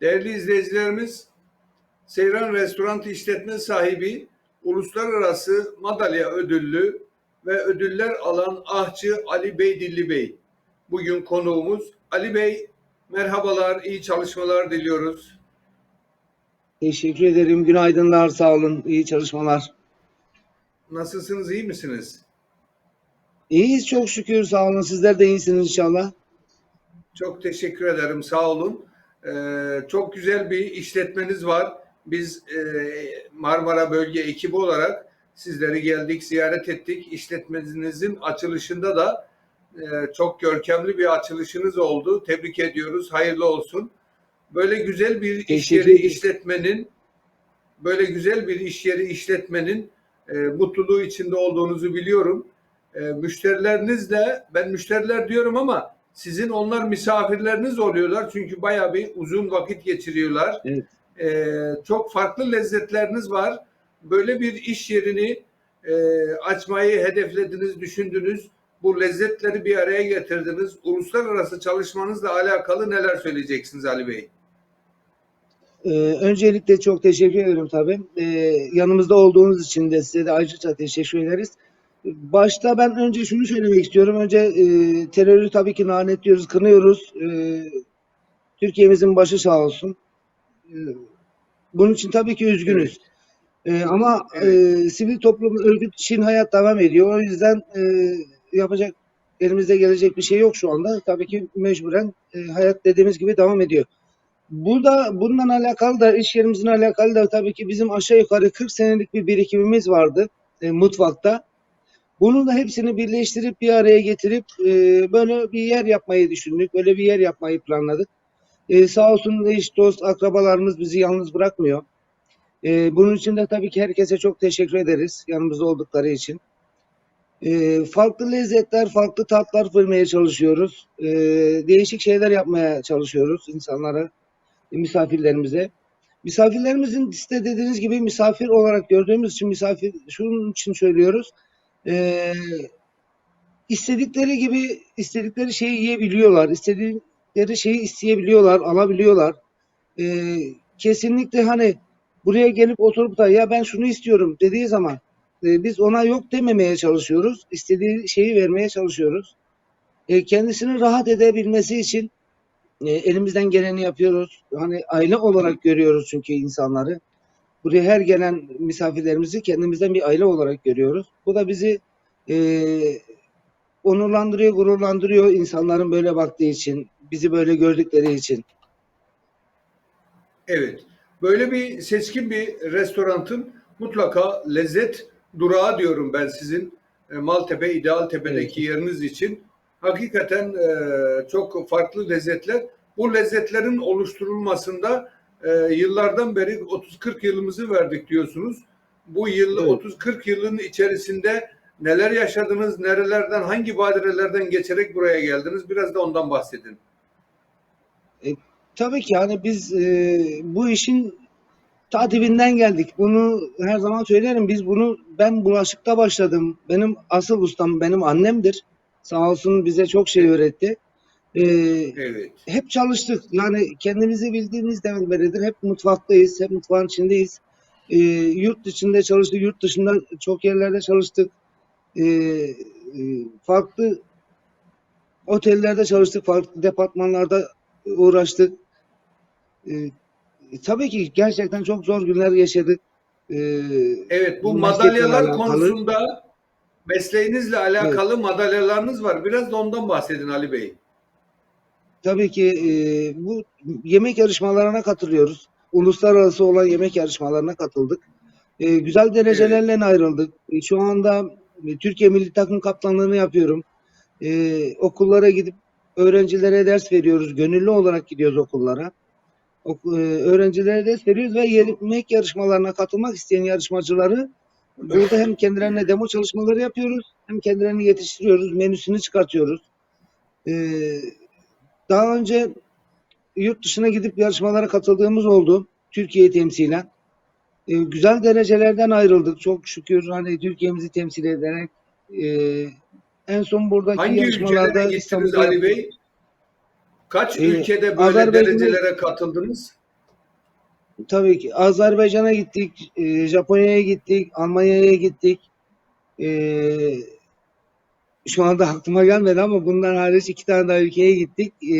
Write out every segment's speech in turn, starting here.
Değerli izleyicilerimiz, Seyran Restoran işletme sahibi, uluslararası madalya ödüllü ve ödüller alan ahçı Ali Bey Dilli Bey. Bugün konuğumuz Ali Bey. Merhabalar, iyi çalışmalar diliyoruz. Teşekkür ederim. Günaydınlar. Sağ olun. İyi çalışmalar. Nasılsınız, iyi misiniz? İyiyiz çok şükür. Sağ olun. Sizler de iyisiniz inşallah. Çok teşekkür ederim, sağ olun. Ee, çok güzel bir işletmeniz var. Biz e, Marmara Bölge ekibi olarak sizleri geldik, ziyaret ettik. İşletmenizin açılışında da e, çok görkemli bir açılışınız oldu. Tebrik ediyoruz, hayırlı olsun. Böyle güzel bir iş yeri işletmenin, böyle güzel bir iş yeri işletmenin e, mutluluğu içinde olduğunuzu biliyorum. E, müşterilerinizle, ben müşteriler diyorum ama sizin onlar misafirleriniz oluyorlar çünkü bayağı bir uzun vakit geçiriyorlar. Evet. Ee, çok farklı lezzetleriniz var. Böyle bir iş yerini e, açmayı hedeflediniz, düşündünüz. Bu lezzetleri bir araya getirdiniz. Uluslararası çalışmanızla alakalı neler söyleyeceksiniz Ali Bey? Ee, öncelikle çok teşekkür ederim tabii. Ee, yanımızda olduğunuz için de size de ayrıca teşekkür ederiz. Başta ben önce şunu söylemek istiyorum. Önce e, terörü tabii ki lanetliyoruz, kınıyoruz. Ee, Türkiye'mizin başı sağ olsun. Ee, bunun için tabii ki üzgünüz. Ee, ama e, sivil toplum örgüt için hayat devam ediyor. O yüzden e, yapacak elimizde gelecek bir şey yok şu anda. Tabii ki mecburen e, hayat dediğimiz gibi devam ediyor. Burada bununla alakalı da iş yerimizin alakalı da tabii ki bizim aşağı yukarı 40 senelik bir birikimimiz vardı e, mutfakta. Bunun da hepsini birleştirip bir araya getirip e, böyle bir yer yapmayı düşündük. Böyle bir yer yapmayı planladık. E, sağ olsun eş dost akrabalarımız bizi yalnız bırakmıyor. E, bunun için de tabii ki herkese çok teşekkür ederiz yanımızda oldukları için. E, farklı lezzetler, farklı tatlar vermeye çalışıyoruz. E, değişik şeyler yapmaya çalışıyoruz insanlara, misafirlerimize. Misafirlerimizin işte dediğiniz gibi misafir olarak gördüğümüz için misafir şunun için söylüyoruz. E, istedikleri gibi istedikleri şeyi yiyebiliyorlar. istedikleri şeyi isteyebiliyorlar, alabiliyorlar. E, kesinlikle hani buraya gelip oturup da ya ben şunu istiyorum dediği zaman e, biz ona yok dememeye çalışıyoruz. İstediği şeyi vermeye çalışıyoruz. E, kendisini rahat edebilmesi için e, elimizden geleni yapıyoruz. Hani aile olarak görüyoruz çünkü insanları. Buraya her gelen misafirlerimizi kendimizden bir aile olarak görüyoruz. Bu da bizi e, onurlandırıyor, gururlandırıyor insanların böyle baktığı için, bizi böyle gördükleri için. Evet. Böyle bir seçkin bir restoranın mutlaka lezzet durağı diyorum ben sizin e, Maltepe, İdealtepe'deki yeriniz için. Hakikaten e, çok farklı lezzetler. Bu lezzetlerin oluşturulmasında e, yıllardan beri 30-40 yılımızı verdik diyorsunuz. Bu yıl Evet. 30-40 yılın içerisinde neler yaşadınız, nerelerden, hangi badirelerden geçerek buraya geldiniz? Biraz da ondan bahsedin. Tabii ki yani biz e, bu işin ta dibinden geldik. Bunu her zaman söylerim. Biz bunu ben bulaşıkta başladım. Benim asıl ustam benim annemdir. Sağ olsun bize çok şey öğretti. E, Evet. hep çalıştık. Yani kendimizi bildiğimizden beridir hep mutfaktayız. Hep mutfağın içindeyiz. E, yurt içinde çalıştık. Yurt dışında çok yerlerde çalıştık. E, e, farklı otellerde çalıştık. Farklı departmanlarda uğraştık. E, tabii ki gerçekten çok zor günler yaşadık. E, Evet bu madalyalar alakalı. konusunda mesleğinizle alakalı madalyalarınız var. Biraz da ondan bahsedin Ali Bey. Tabii ki e, bu yemek yarışmalarına katılıyoruz. Uluslararası olan yemek yarışmalarına katıldık. E, güzel derecelerle ayrıldık. E, şu anda e, Türkiye Milli Takım Kaptanlığını yapıyorum. E, okullara gidip öğrencilere ders veriyoruz. Gönüllü olarak gidiyoruz okullara. Ok- e, öğrencilere ders veriyoruz ve yemek yarışmalarına katılmak isteyen yarışmacıları burada hem kendilerine demo çalışmaları yapıyoruz hem kendilerini yetiştiriyoruz. Menüsünü çıkartıyoruz. E, daha önce yurt dışına gidip yarışmalara katıldığımız oldu. Türkiye'yi temsilen. E, güzel derecelerden ayrıldık. Çok şükür hani Türkiye'mizi temsil ederek e, en son buradaki Hangi yarışmalarda İstanbul'da Ali Bey? Kaç Ee, ülkede böyle derecelere katıldınız? Tabii ki Azerbaycan'a gittik, e, Japonya'ya gittik, Almanya'ya gittik. E, şu anda aklıma gelmedi ama bundan hariç iki tane daha ülkeye gittik. E,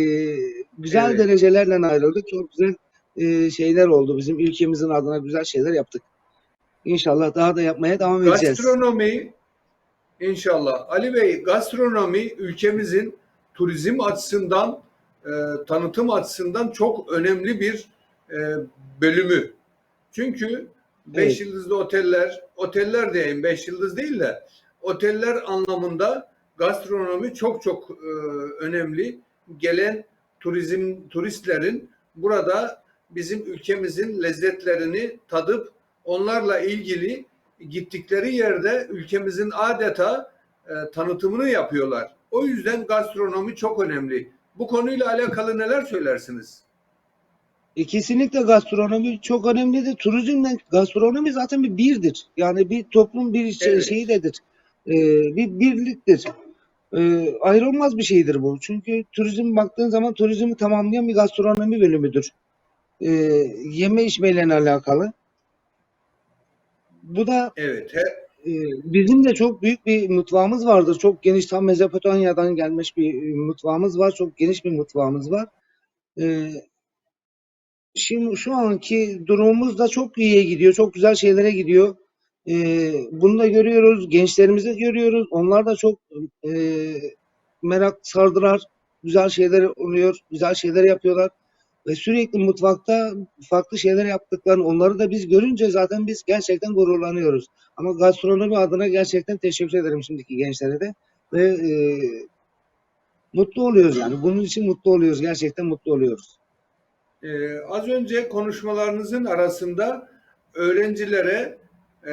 güzel Evet. derecelerle ayrıldık. Çok güzel e, şeyler oldu. Bizim ülkemizin adına güzel şeyler yaptık. İnşallah daha da yapmaya devam edeceğiz. Gastronomi inşallah. Ali Bey gastronomi ülkemizin turizm açısından e, tanıtım açısından çok önemli bir e, bölümü. Çünkü 5 Evet. yıldızlı oteller, oteller diyeyim 5 yıldız değil de oteller anlamında gastronomi çok çok e, önemli. Gelen turizm turistlerin burada bizim ülkemizin lezzetlerini tadıp onlarla ilgili gittikleri yerde ülkemizin adeta e, tanıtımını yapıyorlar. O yüzden gastronomi çok önemli. Bu konuyla alakalı neler söylersiniz? E, kesinlikle gastronomi çok önemlidir. Turizmle gastronomi zaten bir birdir. Yani bir toplum bir şey, Evet. şeydedir. E, bir birliktir. E, ayrılmaz bir şeydir bu. Çünkü turizm baktığın zaman turizmi tamamlayan bir gastronomi bölümüdür. E, yeme içmeyle alakalı. Bu da Evet, he, e, bizim de çok büyük bir mutfağımız vardır. Çok geniş tam Mezopotamya'dan gelmiş bir mutfağımız var. Çok geniş bir mutfağımız var. E, Şimdi şu anki durumumuz da çok iyiye gidiyor. Çok güzel şeylere gidiyor. Ee, bunu da görüyoruz. Gençlerimizi görüyoruz. Onlar da çok e, merak sardılar. Güzel şeyler oluyor. Güzel şeyler yapıyorlar. Ve sürekli mutfakta farklı şeyler yaptıklarını onları da biz görünce zaten biz gerçekten gururlanıyoruz. Ama gastronomi adına gerçekten teşekkür ederim şimdiki gençlere de. Ve e, mutlu oluyoruz yani. Bunun için mutlu oluyoruz. Gerçekten mutlu oluyoruz. Ee, az önce konuşmalarınızın arasında öğrencilere e,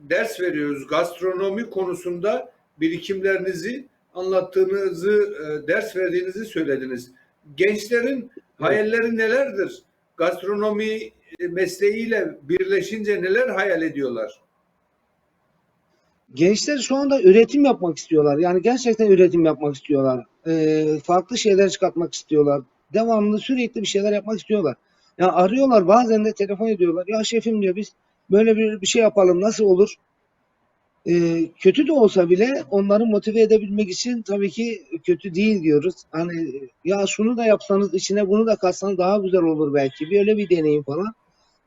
ders veriyoruz. Gastronomi konusunda birikimlerinizi anlattığınızı, e, ders verdiğinizi söylediniz. Gençlerin hayalleri nelerdir? Gastronomi e, mesleğiyle birleşince neler hayal ediyorlar? Gençler şu anda üretim yapmak istiyorlar. Yani gerçekten üretim yapmak istiyorlar. Ee, farklı şeyler çıkartmak istiyorlar. Devamlı sürekli bir şeyler yapmak istiyorlar. Ya arıyorlar bazen de telefon ediyorlar. Ya şefim diyor biz böyle bir, bir şey yapalım nasıl olur? Ee, kötü de olsa bile onları motive edebilmek için tabii ki kötü değil diyoruz. Hani ya şunu da yapsanız içine bunu da katsanız daha güzel olur belki. Böyle bir deneyim falan.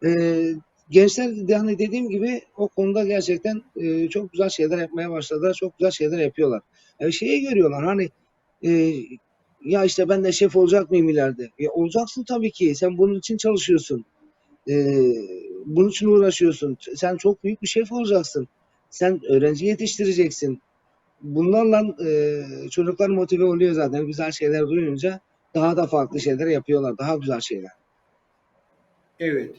Ee, gençler de hani dediğim gibi o konuda gerçekten e, çok güzel şeyler yapmaya başladılar. Çok güzel şeyler yapıyorlar. Yani şeyi görüyorlar hani e, ya işte ben de şef olacak mıyım ileride? E, olacaksın tabii ki. Sen bunun için çalışıyorsun. E, bunun için uğraşıyorsun. Sen çok büyük bir şef olacaksın. Sen öğrenci yetiştireceksin. Bunlarla e, çocuklar motive oluyor zaten. Güzel şeyler duyunca daha da farklı şeyler yapıyorlar. Daha güzel şeyler. Evet.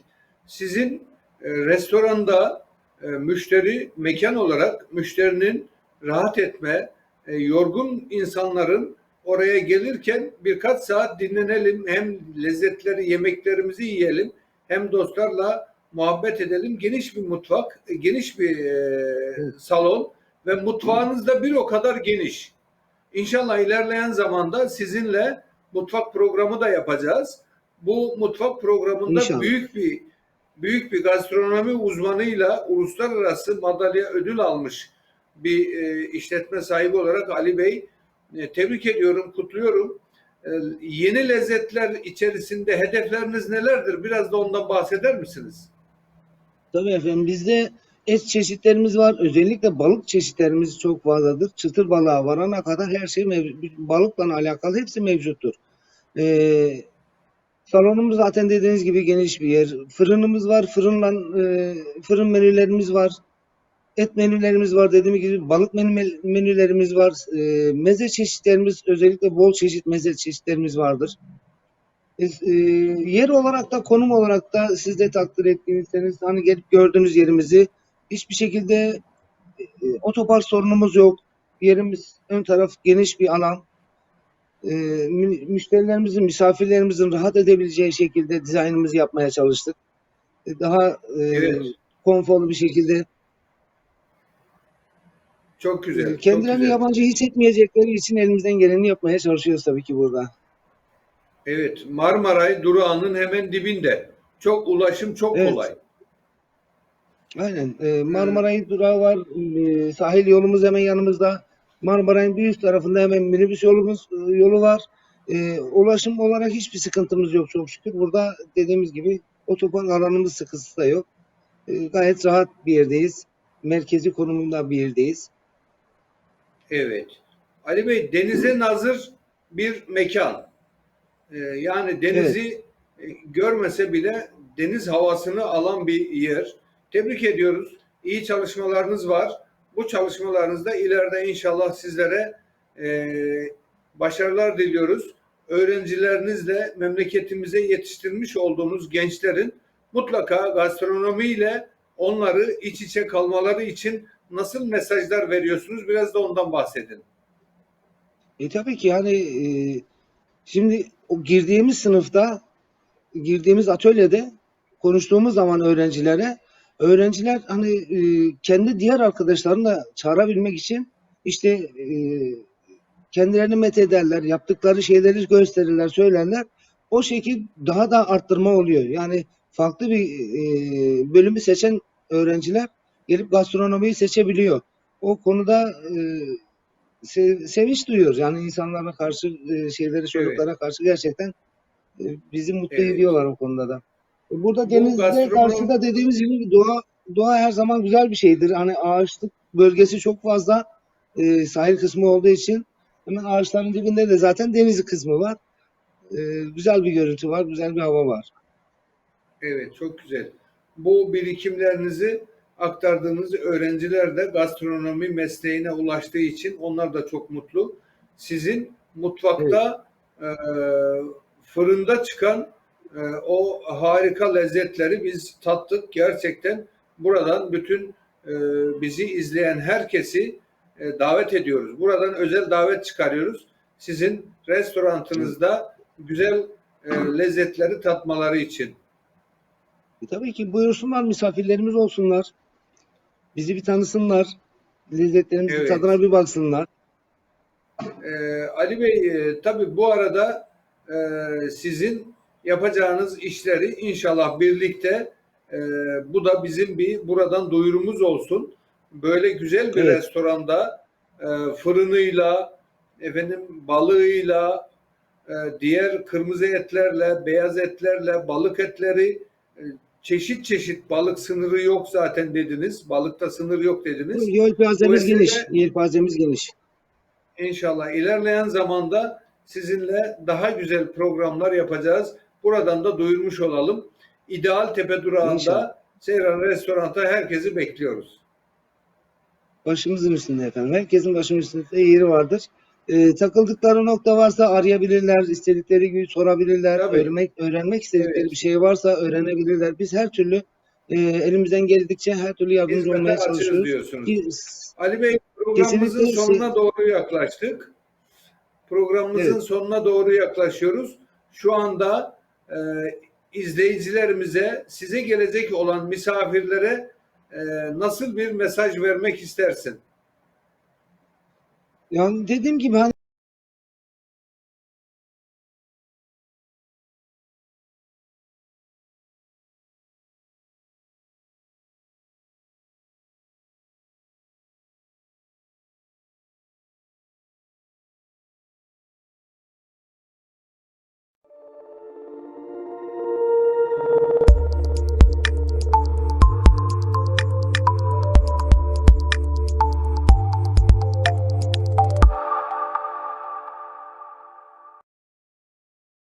Sizin e, restoranda e, müşteri mekan olarak müşterinin rahat etme, e, yorgun insanların oraya gelirken birkaç saat dinlenelim, hem lezzetleri, yemeklerimizi yiyelim, hem dostlarla muhabbet edelim. Geniş bir mutfak, e, geniş bir e, salon ve mutfağınız da bir o kadar geniş. İnşallah ilerleyen zamanda sizinle mutfak programı da yapacağız. Bu mutfak programında İnşallah. büyük bir büyük bir gastronomi uzmanıyla uluslararası madalya ödül almış bir e, işletme sahibi olarak Ali Bey e, tebrik ediyorum, kutluyorum. E, yeni lezzetler içerisinde hedefleriniz nelerdir? Biraz da ondan bahseder misiniz? Tabii efendim bizde et çeşitlerimiz var. Özellikle balık çeşitlerimiz çok fazladır. Çıtır balığa varana kadar her şey mev- balıkla alakalı hepsi mevcuttur. Ee, salonumuz zaten dediğiniz gibi geniş bir yer. Fırınımız var. Fırınla e, fırın menülerimiz var. Et menülerimiz var. Dediğim gibi balık menü, menülerimiz var. Ee, meze çeşitlerimiz özellikle bol çeşit meze çeşitlerimiz vardır. E, e, yer olarak da konum olarak da siz de takdir ettiyseniz hani gelip gördüğünüz yerimizi hiçbir şekilde e, otopark sorunumuz yok. Yerimiz ön taraf geniş bir alan. E, mü- müşterilerimizin, misafirlerimizin rahat edebileceği şekilde dizaynımızı yapmaya çalıştık. E, daha e, Evet. konforlu bir şekilde Çok güzel. çok kendilerini güzel. yabancı hissetmeyecekleri için elimizden geleni yapmaya çalışıyoruz tabii ki burada. Evet, Marmaray durağının hemen dibinde. çok ulaşım çok Evet. kolay. Aynen. Ee, Marmaray'ın durağı var. Ee, sahil yolumuz hemen yanımızda. Marmaray'ın bir üst tarafında hemen minibüs yolumuz e, yolu var. Ee, ulaşım olarak hiçbir sıkıntımız yok çok şükür. Burada dediğimiz gibi otoban alanımız sıkıntısı da yok. Ee, gayet rahat bir yerdeyiz. Merkezi konumunda bir yerdeyiz. Evet. Ali Bey denize nazır bir mekan. Ee, yani denizi e, görmese bile deniz havasını alan bir yer. Tebrik ediyoruz. İyi çalışmalarınız var. Bu çalışmalarınızda ileride inşallah sizlere e, başarılar diliyoruz. Öğrencilerinizle memleketimize yetiştirmiş olduğunuz gençlerin mutlaka gastronomiyle onları iç içe kalmaları için nasıl mesajlar veriyorsunuz? Biraz da ondan bahsedin. E tabii ki yani e, şimdi o girdiğimiz sınıfta girdiğimiz atölyede konuştuğumuz zaman öğrencilere öğrenciler hani e, kendi diğer arkadaşlarını da çağırabilmek için işte e, kendilerini met ederler, yaptıkları şeyleri gösterirler, söylerler. O şekil daha da arttırma oluyor. Yani farklı bir e, bölümü seçen öğrenciler gelip gastronomiyi seçebiliyor. O konuda e, se- sevinç duyuyoruz. Yani insanlara karşı e, şeyleri çocuklara karşı gerçekten e, bizi mutlu Evet. ediyorlar o konuda da. E, Burada Bu denize gastronom- karşı da dediğimiz gibi doğa doğa her zaman güzel bir şeydir. Hani ağaçlık bölgesi çok fazla e, sahil kısmı olduğu için hemen ağaçların dibinde de zaten deniz kısmı var. E, güzel bir görüntü var, güzel bir hava var. Evet, çok güzel. Bu birikimlerinizi aktardığınız öğrenciler de gastronomi mesleğine ulaştığı için onlar da çok mutlu. Sizin mutfakta e, fırında çıkan e, o harika lezzetleri biz tattık. Gerçekten buradan bütün e, bizi izleyen herkesi e, davet ediyoruz. Buradan özel davet çıkarıyoruz. Sizin restoranınızda güzel e, lezzetleri tatmaları için. E, tabii ki buyursunlar misafirlerimiz olsunlar. Bizi bir tanısınlar. Lezzetlerimizin Evet. tadına bir baksınlar. Ee, Ali Bey, e, tabii bu arada e, sizin yapacağınız işleri inşallah birlikte e, bu da bizim bir buradan duyurumuz olsun. Böyle güzel bir Evet. restoranda e, fırınıyla, efendim balığıyla, e, diğer kırmızı etlerle, beyaz etlerle, balık etleri, e, çeşit çeşit balık sınırı yok zaten dediniz. Balıkta sınır yok dediniz. Yelpazemiz geniş. Yelpazemiz geniş. İnşallah ilerleyen zamanda sizinle daha güzel programlar yapacağız. Buradan da duyurmuş olalım. İdeal Tepe durağında İnşallah. Seyran Restoran'ta herkesi bekliyoruz. Başımızın üstünde efendim. Herkesin başımın üstünde yeri vardır. Ee, takıldıkları nokta varsa arayabilirler, istedikleri gibi sorabilirler, Tabii. öğrenmek öğrenmek istedikleri Evet. bir şey varsa öğrenebilirler. Biz her türlü e, elimizden geldikçe her türlü yardımcı Hizmete olmaya çalışıyoruz. diyorsunuz. Ki- Ali Bey programımızın Kesinlikle sonuna doğru yaklaştık. Programımızın Evet. sonuna doğru yaklaşıyoruz. Şu anda e, izleyicilerimize, size gelecek olan misafirlere e, nasıl bir mesaj vermek istersin? Yani dediğim gibi hani